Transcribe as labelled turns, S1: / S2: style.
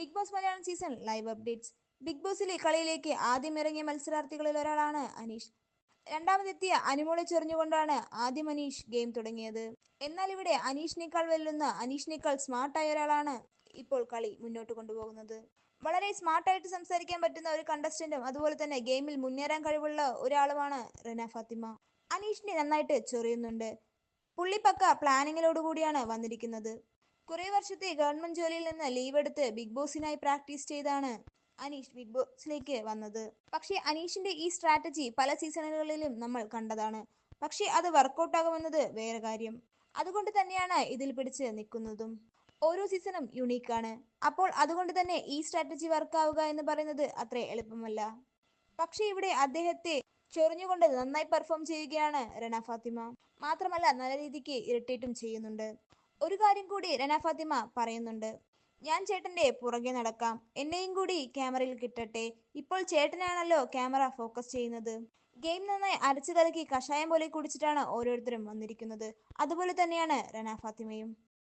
S1: Big Boss Malayalam season live updates. Big ബോസിലെ കളിയിലേക്ക് ആദ്യം ഇറങ്ങിയ മത്സരാർത്ഥികളിൽ ഒരാളാണ് അനീഷ്. രണ്ടാമതെത്തിയ അനുമോളെ ചെറിഞ്ഞുകൊണ്ടാണ് ആദ്യം അനീഷ് ഗെയിം തുടങ്ങിയത്. എന്നാൽ ഇവിടെ അനീഷിനേക്കാൾ വെല്ലുന്ന അനീഷിനേക്കാൾ സ്മാർട്ടായ ഒരാളാണ് ഇപ്പോൾ കളി മുന്നോട്ട് കൊണ്ടുപോകുന്നത്. വളരെ സ്മാർട്ടായിട്ട് സംസാരിക്കാൻ പറ്റുന്ന ഒരു കണ്ടസ്റ്റന്റും അതുപോലെ തന്നെ ഗെയിമിൽ മുന്നേറാൻ കഴിവുള്ള ഒരാളുമാണ് റിന ഫാത്തിമ. അനീഷിനെ നന്നായിട്ട് ചൊറിയുന്നുണ്ട്. പുള്ളിപ്പക്ക പ്ലാനിങ്ങിലോടുകൂടിയാണ് വന്നിരിക്കുന്നത്. കുറെ വർഷത്തെ ഗവൺമെന്റ് ജോലിയിൽ നിന്ന് ലീവ് എടുത്ത് ബിഗ് ബോസിനായി പ്രാക്ടീസ് ചെയ്താണ് അനീഷ് ബിഗ് ബോസിലേക്ക് വന്നത്. പക്ഷേ അനീഷിന്റെ ഈ സ്ട്രാറ്റജി പല സീസണുകളിലും നമ്മൾ കണ്ടതാണ്. പക്ഷേ അത് വർക്കൗട്ട് ആകുമെന്നത് വേറെ കാര്യം. അതുകൊണ്ട് തന്നെയാണ് ഇതിൽ പിടിച്ച് നിൽക്കുന്നതും. ഓരോ സീസണും യുണീക്കാണ് അപ്പോൾ അതുകൊണ്ട് തന്നെ ഈ സ്ട്രാറ്റജി വർക്കാവുക എന്ന് പറയുന്നത് അത്ര എളുപ്പമല്ല. പക്ഷേ ഇവിടെ അദ്ദേഹത്തെ ചൊറിഞ്ഞുകൊണ്ട് നന്നായി പെർഫോം ചെയ്യുകയാണ് റണ ഫാത്തിമ. മാത്രമല്ല നല്ല രീതിക്ക് ഇറിറ്റേറ്റും ചെയ്യുന്നുണ്ട്. ഒരു കാര്യം കൂടി രന ഫാത്തിമ പറയുന്നുണ്ട്. ഞാൻ ചേട്ടന്റെ പുറകെ നടക്കാം. എന്നെയും കൂടി ക്യാമറയിൽ കിട്ടട്ടെ. ഇപ്പോൾ ചേട്ടനാണല്ലോ ക്യാമറ ഫോക്കസ് ചെയ്യുന്നത്. ഗെയിം നന്നായി അരച്ചു കലക്കി കഷായം പോലെ കുടിച്ചിട്ടാണ് ഓരോരുത്തരും വന്നിരിക്കുന്നത്. അതുപോലെ തന്നെയാണ് റന ഫാത്തിമയും.